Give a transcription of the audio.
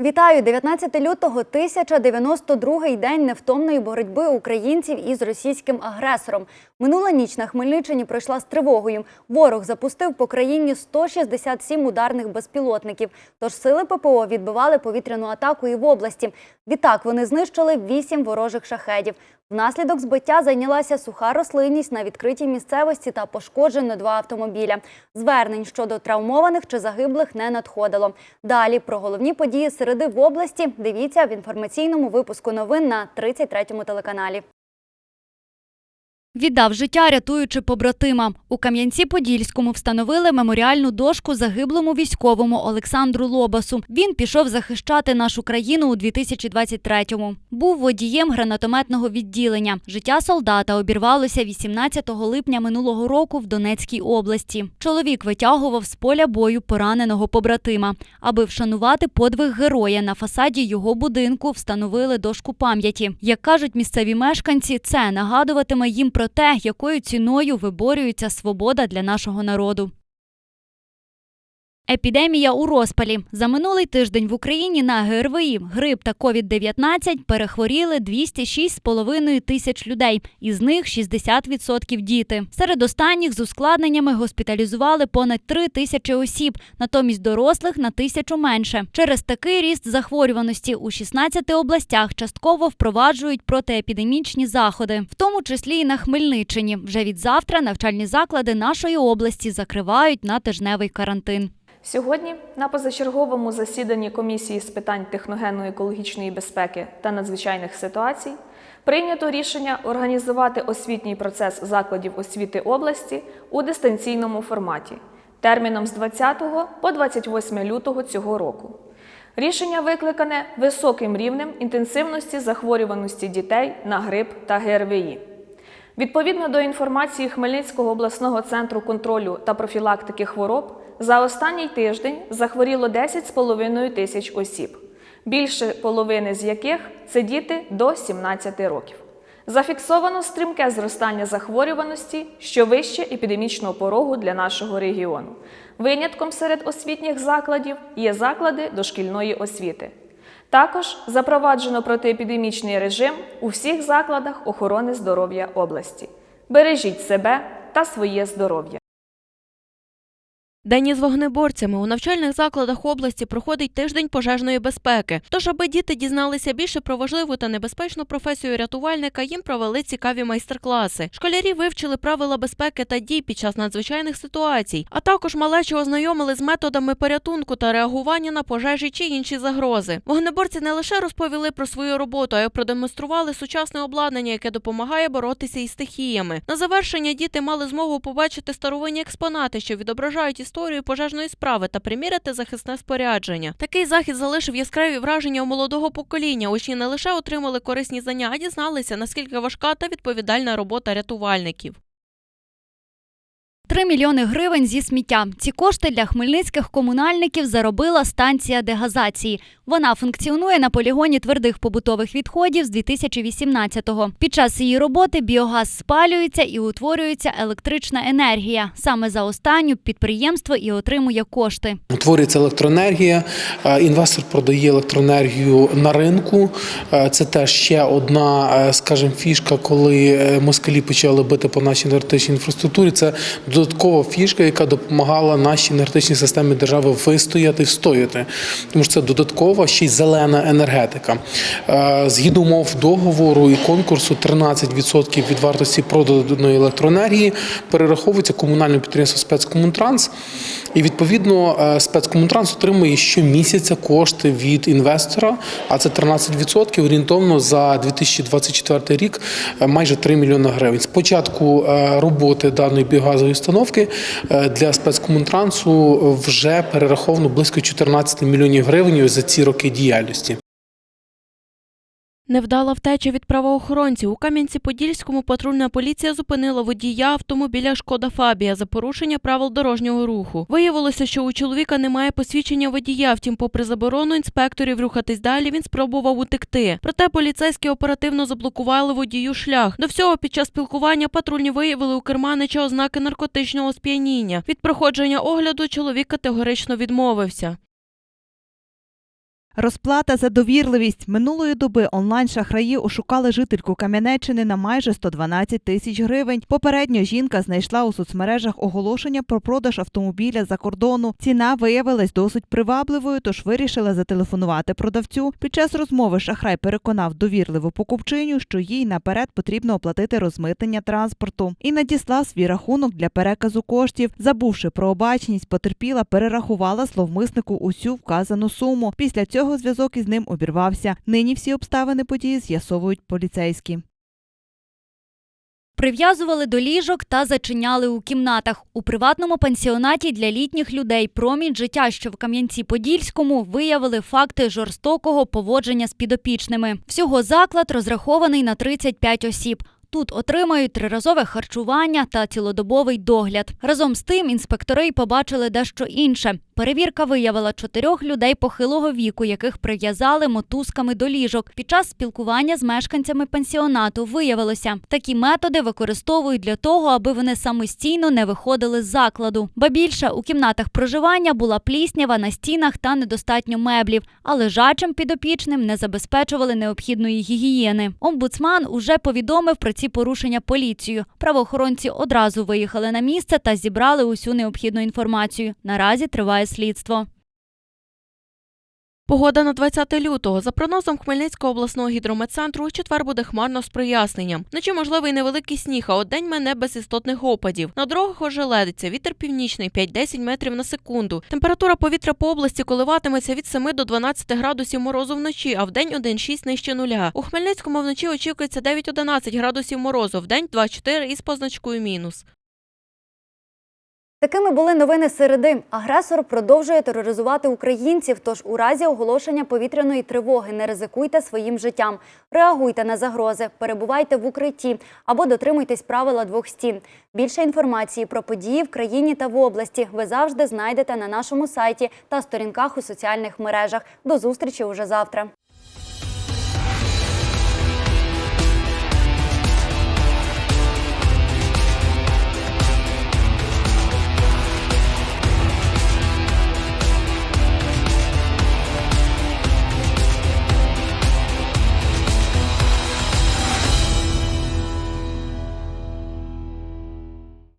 Вітаю 19 лютого 1092-й день невтомної боротьби українців із російським агресором. Минула ніч на Хмельниччині пройшла з тривогою. Ворог запустив по країні 167 ударних безпілотників. Тож сили ППО відбивали повітряну атаку і в області. Відтак вони знищили 8 ворожих шахедів. Внаслідок збиття зайнялася суха рослинність на відкритій місцевості та пошкоджено два автомобіля. Звернень щодо травмованих чи загиблих не надходило. Далі про головні події середи в області дивіться в інформаційному випуску новин на 33-му телеканалі. Віддав життя, рятуючи побратима. У Кам'янці-Подільському встановили меморіальну дошку загиблому військовому Олександру Лобасу. Він пішов захищати нашу країну у 2023-му. Був водієм гранатометного відділення. Життя солдата обірвалося 18 липня минулого року в Донецькій області. Чоловік витягував з поля бою пораненого побратима. Аби вшанувати подвиг героя на фасаді його будинку встановили дошку пам'яті. Як кажуть місцеві мешканці, це нагадуватиме їм про те, якою ціною виборюється свобода для нашого народу. Епідемія у розпалі. За минулий тиждень в Україні на ГРВІ, грип та COVID-19 перехворіли 206,5 тисяч людей, із них 60% діти. Серед останніх з ускладненнями госпіталізували понад 3 тисячі осіб, натомість дорослих на тисячу менше. Через такий ріст захворюваності у 16 областях частково впроваджують протиепідемічні заходи, в тому числі і на Хмельниччині. Вже від завтра навчальні заклади нашої області закривають на тижневий карантин. Сьогодні на позачерговому засіданні комісії з питань техногенно-екологічної безпеки та надзвичайних ситуацій прийнято рішення організувати освітній процес закладів освіти області у дистанційному форматі терміном з 20 по 28 лютого цього року. Рішення викликане високим рівнем інтенсивності захворюваності дітей на грип та ГРВІ. Відповідно до інформації Хмельницького обласного центру контролю та профілактики хвороб, за останній тиждень захворіло 10,5 тисяч осіб, більше половини з яких це діти до 17 років. Зафіксовано стрімке зростання захворюваності, що вище епідемічного порогу для нашого регіону. Винятком серед освітніх закладів є заклади дошкільної освіти. Також запроваджено протиепідемічний режим у всіх закладах охорони здоров'я області. Бережіть себе та своє здоров'я. День із вогнеборцями у навчальних закладах області проходить тиждень пожежної безпеки. Тож, аби діти дізналися більше про важливу та небезпечну професію рятувальника, їм провели цікаві майстер-класи. Школярі вивчили правила безпеки та дій під час надзвичайних ситуацій, а також малечі ознайомили з методами порятунку та реагування на пожежі чи інші загрози. Вогнеборці не лише розповіли про свою роботу, а й продемонстрували сучасне обладнання, яке допомагає боротися із стихіями. На завершення діти мали змогу побачити старовинні експонати, що відображають історію пожежної справи та приміряти захисне спорядження. Такий захід залишив яскраві враження у молодого покоління. Учні не лише отримали корисні знання, а дізналися, наскільки важка та відповідальна робота рятувальників. 3 мільйони гривень зі сміття. Ці кошти для хмельницьких комунальників заробила станція дегазації. Вона функціонує на полігоні твердих побутових відходів з 2018-го. Під час її роботи біогаз спалюється і утворюється електрична енергія. Саме за останню підприємство і отримує кошти. Утворюється електроенергія, е, інвестор продає електроенергію на ринку. Е, Це теж ще одна, е, скажімо, фішка, коли москалі почали бити по нашій енергетичній інфраструктурі. Це додаткова фішка, яка допомагала нашій енергетичній системі держави вистояти, встояти. Тому що це додаткова ще й зелена енергетика. Е, Згідно умов договору і конкурсу, 13% від вартості проданої електроенергії перераховується комунальне підприємство спецкомунтранс. І відповідно е, спецкомунтранс отримує щомісяця кошти від інвестора, а це 13% орієнтовно за 2024 рік е, майже 3 мільйони гривень. З початку е, роботи даної біогазової установки для спецкомунтрансу вже перераховано близько 14 мільйонів гривень за ці роки діяльності. Невдала втеча від правоохоронців. У Кам'янці-Подільському патрульна поліція зупинила водія автомобіля Шкода Фабія за порушення правил дорожнього руху. Виявилося, що у чоловіка немає посвідчення водія. Втім, попри заборону інспекторів рухатись далі, він спробував утекти. Проте поліцейські оперативно заблокували водію шлях. До всього під час спілкування патрульні виявили у керманича ознаки наркотичного сп'яніння. Від проходження огляду чоловік категорично відмовився. Розплата за довірливість минулої доби онлайн-шахраї ошукали жительку Кам'янеччини на майже 112 тисяч гривень. Попередньо жінка знайшла у соцмережах оголошення про продаж автомобіля за кордону. Ціна виявилась досить привабливою, тож вирішила зателефонувати продавцю. Під час розмови шахрай переконав довірливу покупчиню, що їй наперед потрібно оплатити розмитнення транспорту, і надіслав свій рахунок для переказу коштів. Забувши про обачність, потерпіла перерахувала зловмиснику усю вказану суму. Після цього зв'язок із ним обірвався. Нині всі обставини події з'ясовують поліцейські. Прив'язували до ліжок та зачиняли у кімнатах. У приватному пансіонаті для літніх людей промінь життя, що в Кам'янці-Подільському, виявили факти жорстокого поводження з підопічними. Всього заклад розрахований на 35 осіб. Тут отримають триразове харчування та цілодобовий догляд. Разом з тим інспектори й побачили дещо інше. Перевірка виявила чотирьох людей похилого віку, яких прив'язали мотузками до ліжок. Під час спілкування з мешканцями пансіонату виявилося, такі методи використовують для того, аби вони самостійно не виходили з закладу. Ба більше у кімнатах проживання була пліснява на стінах та недостатньо меблів, а лежачим підопічним не забезпечували необхідної гігієни. Омбудсман уже повідомив про ці порушення поліцію. Правоохоронці одразу виїхали на місце та зібрали усю необхідну інформацію. Наразі триває слідство. Погода на 20 лютого. За прогнозом Хмельницького обласного гідрометцентру, у четвер буде хмарно з проясненням. Вночі можливий невеликий сніг, а от день мене без істотних опадів. На дорогах ожеледиться. Вітер північний 5-10 метрів на секунду. Температура повітря по області коливатиметься від 7 до 12 градусів морозу вночі, а вдень 1-6 нижче нуля. У Хмельницькому вночі очікується 9-11 градусів морозу, вдень 2-4 із позначкою мінус. Такими були новини середи. Агресор продовжує тероризувати українців. Тож у разі оголошення повітряної тривоги не ризикуйте своїм життям. Реагуйте на загрози, перебувайте в укритті або дотримуйтесь правила двох стін. Більше інформації про події в країні та в області ви завжди знайдете на нашому сайті та сторінках у соціальних мережах. До зустрічі уже завтра.